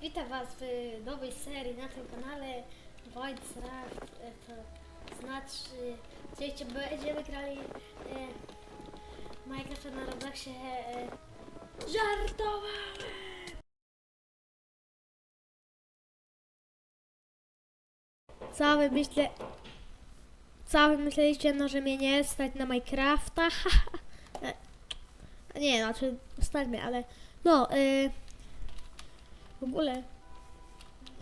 Witam Was w nowej serii na tym kanale Voidcraft. E, To znaczy, dzisiaj będziemy grali e, Minecrafta na Robloxie. E, żartowałem! Co wy myślę... Co wy myśleliście, no, że mnie nie stać na Minecrafta? E, nie, znaczy, stać mnie, ale... No, y, w ogóle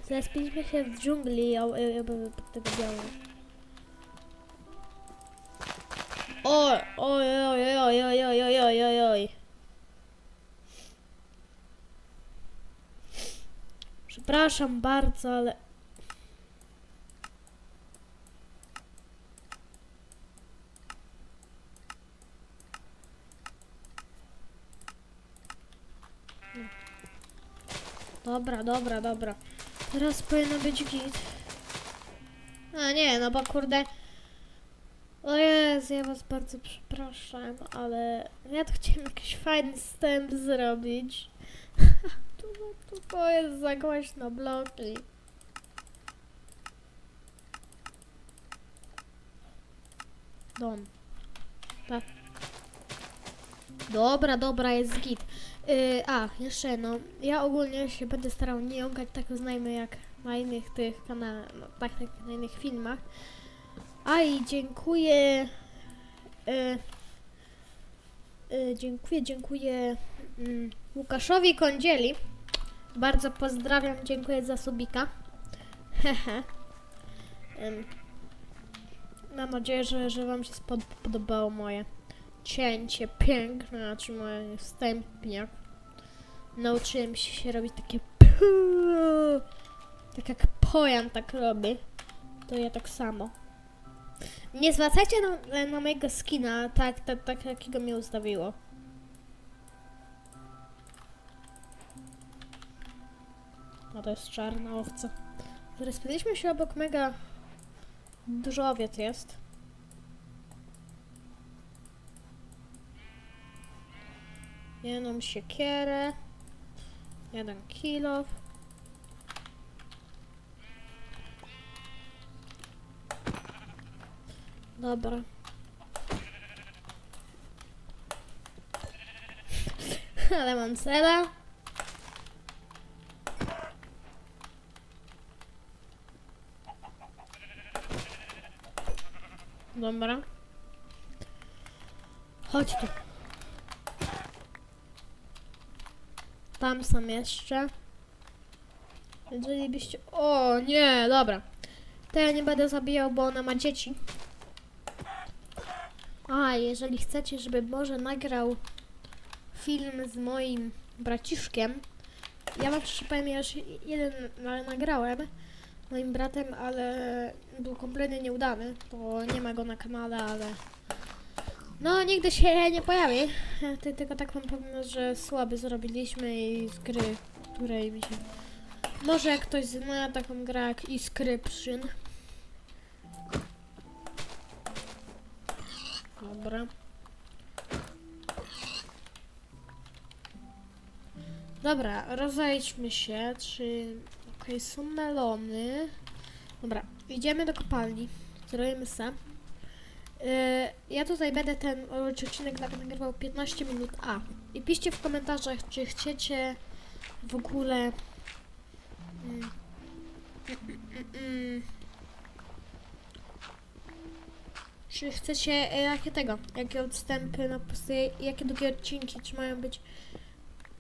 zespiliśmy się w dżungli pod tego białego. Oj, oj, oj, oj, oj, oj, oj, oj, oj, oj. Przepraszam bardzo, ale... Dobra, dobra, dobra. Teraz powinno być git. A nie, no bo kurde... O Jezu, ja was bardzo przepraszam, ale ja to chciałem jakiś fajny wstęp zrobić. tu, tu to jest za głośno bloki. Dom. Tak. Dobra, dobra, jest git. Yy, a, jeszcze no, ja ogólnie się będę starał nie jąkać tak znajmy jak na innych tych kanałach, no, tak jak na innych filmach. A i dziękuję, yy, yy, dziękuję, dziękuję mm, Łukaszowi Kądzieli. Bardzo pozdrawiam, dziękuję za subika. Hehe. Ym, Mam nadzieję, że, że wam się spod podobało moje cięcie piękne, znaczy moje wstępniak. Nauczyłem się robić takie tak jak Pojan tak robi, to ja tak samo. Nie zwracajcie na, na mojego skina, tak, tak, tak jakiego mnie ustawiło. No to jest czarna owca. Zrespiliśmy się obok mega dużo owiec jest. Jedną siekierę, jeden kilo. Dobra. Ale mam cela. Dobra. Chodź tu. Tam są jeszcze. Jeżeli byście... O, nie, dobra. To ja nie będę zabijał, bo ona ma dzieci. A, jeżeli chcecie, żeby może nagrał film z moim braciszkiem, ja wam ja już jeden na- nagrałem moim bratem, ale był kompletnie nieudany, to nie ma go na kanale, ale no, nigdy się nie pojawi. Ty, tylko tak wam powiem, że słaby zrobiliśmy i z gry, której mi się... Może ktoś zna taką grę jak Inscription. Dobra. Dobra, rozejdźmy się, czy... Okej, są melony. Dobra, idziemy do kopalni. Zrobimy sam. Yy, ja tutaj będę ten odcinek nagrywał 15 minut A. I piszcie w komentarzach, czy chcecie w ogóle. Mm, mm, czy chcecie jakie tego, jakie odstępy, no po prostu jakie długie odcinki, czy mają być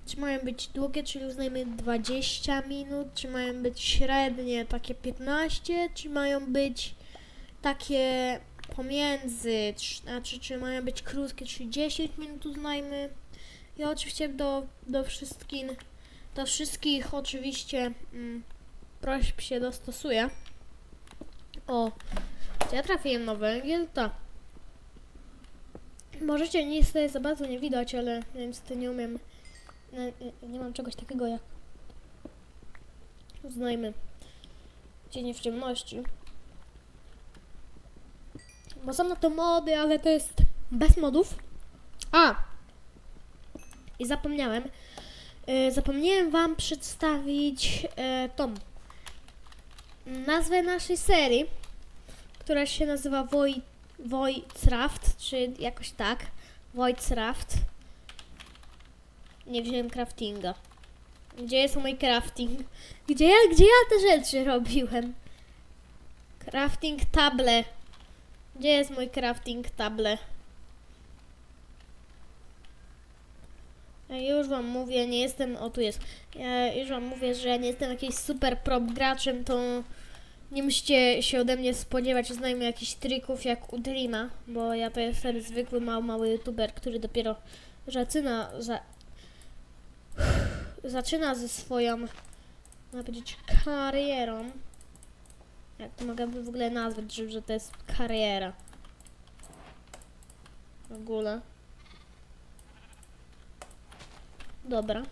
czy mają być długie, czyli uznajmy 20 minut, czy mają być średnie takie 15, czy mają być takie pomiędzy, znaczy czy mają być krótkie, czyli 10 minut uznajmy. Ja oczywiście do, do wszystkich, do wszystkich oczywiście mm, prośb się dostosuję. O, ja trafiłem na węgiel? Tak. Możecie niestety za bardzo nie widać, ale niestety nie umiem, nie, nie- mam czegoś takiego jak uznajmy cienie w ciemności. Bo są na to mody, ale to jest bez modów. A! I zapomniałem. Y, zapomniałem wam przedstawić y, tą nazwę naszej serii, która się nazywa Woj, Wojcraft, czy jakoś tak. Wojcraft. Nie wziąłem craftinga. Gdzie jest mój crafting? Gdzie ja, gdzie ja te rzeczy robiłem? Crafting table. Gdzie jest mój crafting table? Ja już wam mówię, nie jestem, o tu jest, ja już wam mówię, że ja nie jestem jakimś super prop graczem, to nie musicie się ode mnie spodziewać znajomych jakichś trików jak u Dreama, bo ja to jestem zwykły mały, mały youtuber, który dopiero zaczyna, za, zaczyna ze swoją, można powiedzieć, karierą. Jak to mogę w ogóle nazwać, że, że to jest kariera? W ogóle. Dobra.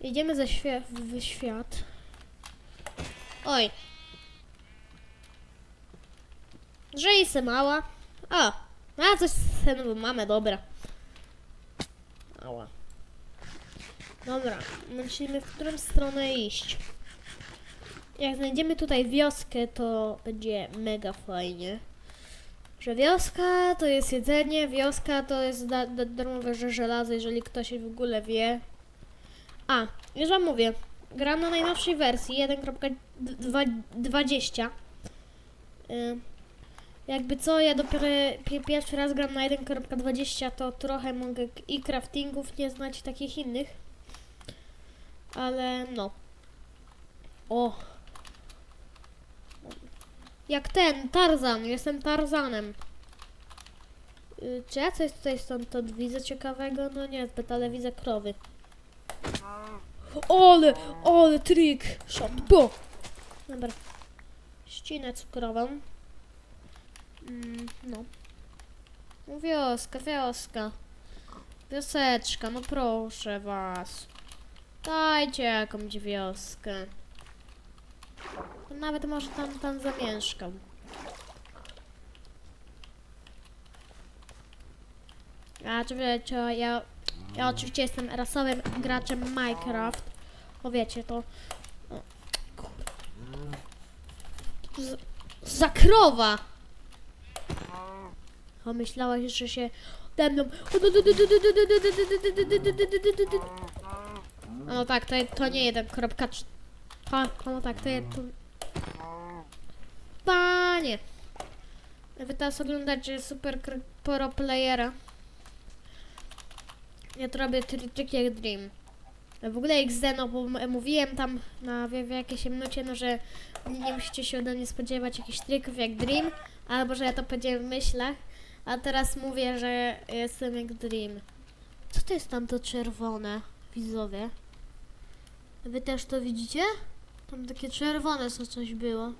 Idziemy ze świe w świat. Oj. Żyj se mała. O, a coś sen mamy, dobra. Ała. Dobra, musimy w którą stronę iść. Jak znajdziemy tutaj wioskę, to będzie mega fajnie. Że wioska to jest jedzenie, wioska to jest da, da, darmowe że żelazo, jeżeli ktoś w ogóle wie. A, już wam mówię. Gram na najnowszej wersji 1.20. Y, jakby co, ja dopiero pi- pierwszy raz gram na 1.20, to trochę mogę i craftingów nie znać, takich innych. Ale no. O. Jak ten, Tarzan, jestem Tarzanem. Y, Czy ja coś tutaj stąd widzę ciekawego? No nie zbyt, ale widzę krowy. Ole, ole, trik, shot, bo! Dobra. Ścinę cukrową. Mm. No Wioska, wioska. Wioseczka, no proszę was. Dajcie jakąś wioskę. Nawet może tam, tam zamieszkam. Ja oczywiście, ja, ja oczywiście jestem rasowym graczem Minecraft. O wiecie to. O, kurde. Z, za krowa! O, myślałaś, że się ode mną... No tak, to, to nie jeden kropka... Pa, no tak, to jest... To... Panie! Wy teraz oglądacie super pro playera. Ja to robię tryki jak Dream. W ogóle XD, no bo mówiłem tam na w, w jakiejś minucie, no że nie musicie się ode mnie spodziewać jakichś trików jak Dream, albo że ja to powiedziałem w myślach, a teraz mówię, że jestem jak Dream. Co to jest tam to czerwone, widzowie? Wy też to widzicie? Tam takie czerwone co coś było.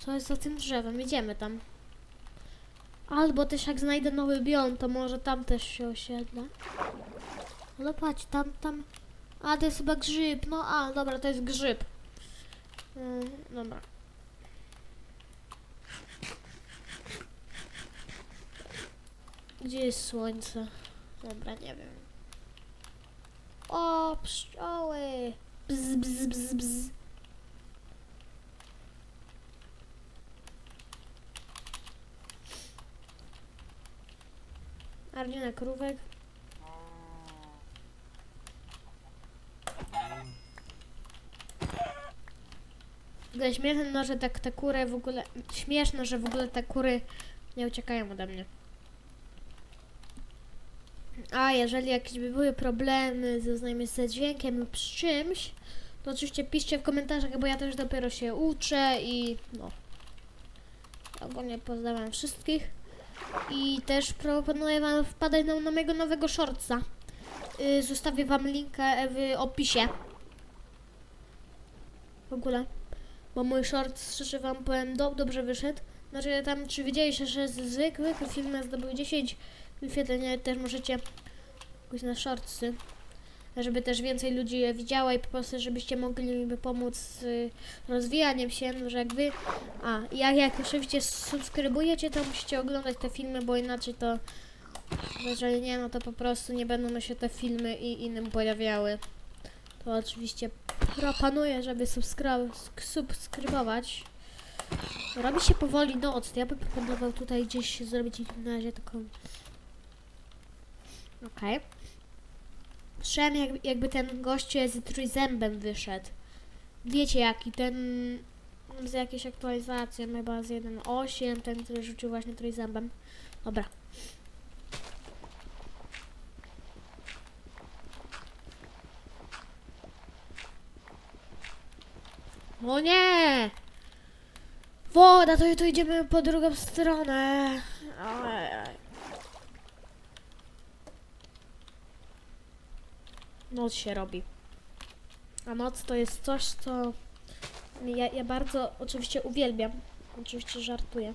Co jest za tym drzewem? Idziemy tam. Albo też jak znajdę nowy biom, to może tam też się osiedlę. Ale patrz, tam, tam... A, to jest chyba grzyb. No, a, dobra, to jest grzyb. Mm, dobra. Gdzie jest słońce? Dobra, nie wiem. O, pszczoły! Bzz, bzz, bzz, bzz. Ardzina krówek. W śmieszne, no, że tak te kury w ogóle... Śmieszne, że w ogóle te kury nie uciekają ode mnie. A jeżeli jakieś by były problemy ze znajomym ze dźwiękiem lub z czymś, to oczywiście piszcie w komentarzach, bo ja też dopiero się uczę i no. Ogólnie pozdrawiam wszystkich. I też proponuję wam wpadać na, mojego nowego shortsa. Yy, zostawię wam linkę w opisie. W ogóle. Bo mój short, szczerze wam powiem, do, dobrze wyszedł. Znaczy tam, czy widzieliście, że z zwykłych film zdobył 10 wyświetleń, też możecie pójść na shortsy. Żeby też więcej ludzi je widziało i po prostu, żebyście mogli mi pomóc z y, rozwijaniem się, no, że jak wy... A, jak, jak oczywiście subskrybujecie, to musicie oglądać te filmy, bo inaczej to Jeżeli nie, no to po prostu nie będą się te filmy i innym pojawiały. To oczywiście proponuję, żeby subskry- sk- subskrybować. Robi się powoli noc. Ja bym proponował tutaj gdzieś zrobić na razie taką... Okej. Słyszałem jak, jakby ten gościu z trójzębem wyszedł. Wiecie jaki, ten z jakiejś aktualizacji, chyba z 1.8, ten, który rzucił właśnie trójzębem. Dobra. O nie! Woda, to, to idziemy po drugą stronę. Ojej. Noc się robi. A noc to jest coś, co ja, ja bardzo oczywiście uwielbiam. Oczywiście żartuję.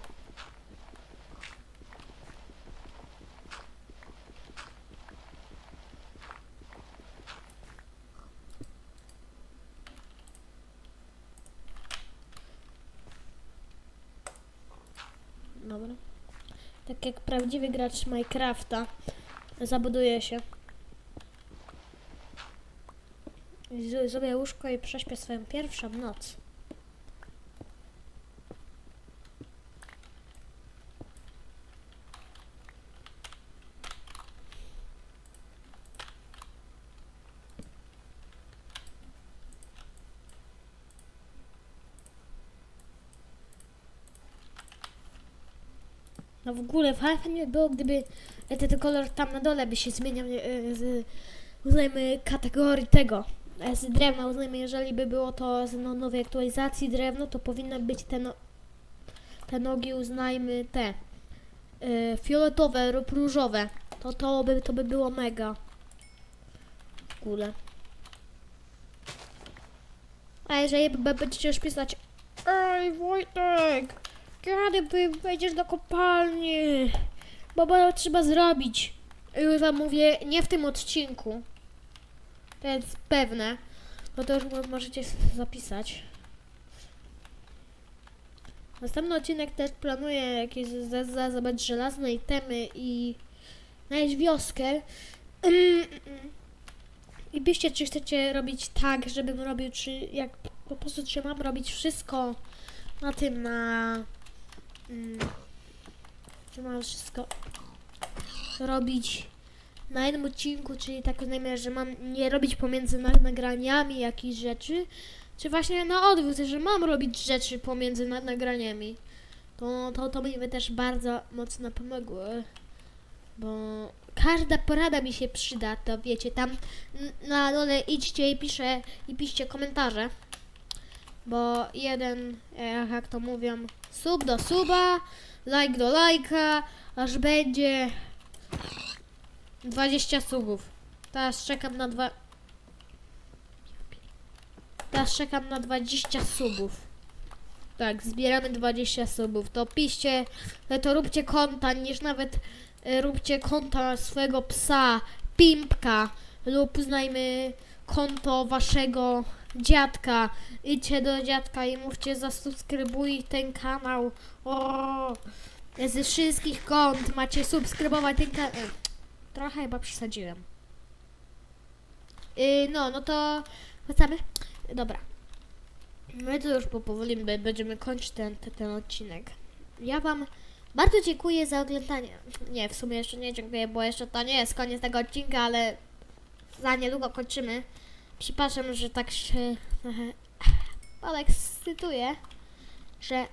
Dobra. Tak jak prawdziwy gracz Minecrafta zabuduje się. Zrobię łóżko i prześpię swoją pierwszą noc. No w ogóle fajnie by było, gdyby ten kolor tam na dole by się zmieniał e, uznajmy, kategorii tego. Z drewna uznajmy, jeżeli by było to z no, nowej aktualizacji drewno, to powinny być te, no, te nogi uznajmy te e, fioletowe lub różowe. To, to, by, to by było mega. W ogóle. A jeżeli b- będziecie już pisać Ej Wojtek, kiedy wejdziesz do kopalni? Bo, bo trzeba zrobić. Już wam mówię, nie w tym odcinku. Jest pewne. No to już mo- możecie zapisać. Następny odcinek też planuję jakieś za- za- zabrać żelazne itemy i znaleźć wioskę. I piszcie, czy chcecie robić tak, żebym robił, czy jak po prostu, czy mam robić wszystko na tym, na... Mm, czy mam wszystko robić na jednym odcinku, czyli tak uznajmy, że mam nie robić pomiędzy na- nagraniami jakichś rzeczy, czy właśnie na odwrót, że mam robić rzeczy pomiędzy na- nagraniami. To, to, to by mi też bardzo mocno pomogło, bo każda porada mi się przyda, to wiecie, tam na dole idźcie i pisze, i piszcie komentarze, bo jeden, e, jak to mówią, sub do suba, like do lajka, aż będzie 20 subów. Teraz czekam na dwa... Teraz czekam na 20 subów. Tak, zbieramy 20 subów. To piszcie, e, to róbcie konta, niż nawet e, róbcie konta swojego psa, pimpka lub znajmy konto waszego dziadka. Idźcie do dziadka i mówcie zasubskrybuj ten kanał. O, ze wszystkich kont macie subskrybować ten kanał. Trochę chyba przesadziłem. Yy, no, no to wracamy. Dobra. My to już po powoli będziemy kończyć ten, ten, ten odcinek. Ja Wam bardzo dziękuję za oglądanie. Nie, w sumie jeszcze nie dziękuję, bo jeszcze to nie jest koniec tego odcinka, ale za niedługo kończymy. Przepraszam, że tak się podekscytuję, że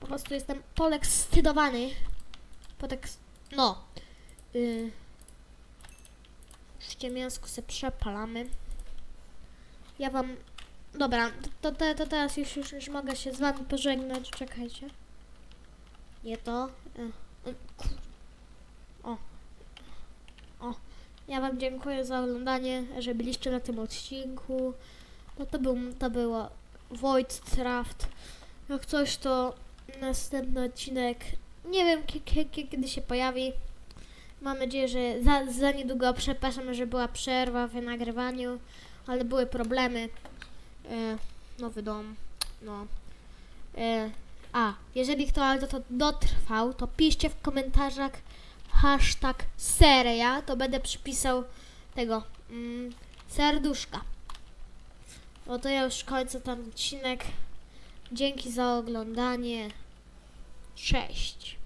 po prostu jestem podekscytowany. Podeks... No. Yy. Jeszcze mięsko se przepalamy. Ja wam... Dobra, to, to, to teraz już, już, już mogę się z wami pożegnać. Czekajcie. Nie to. E, O. O. Ja wam dziękuję za oglądanie, że byliście na tym odcinku. No to był, to było Void Craft. Jak coś to następny odcinek. Nie wiem kie- kie- kie- kiedy się pojawi. Mam nadzieję, że za, za niedługo przepraszam, że była przerwa w nagrywaniu, ale były problemy. E, nowy dom. No. E, a, jeżeli kto do to dotrwał, to piszcie w komentarzach hashtag seria, to będę przypisał tego mm, serduszka. Oto ja już kończę ten odcinek. Dzięki za oglądanie. Cześć.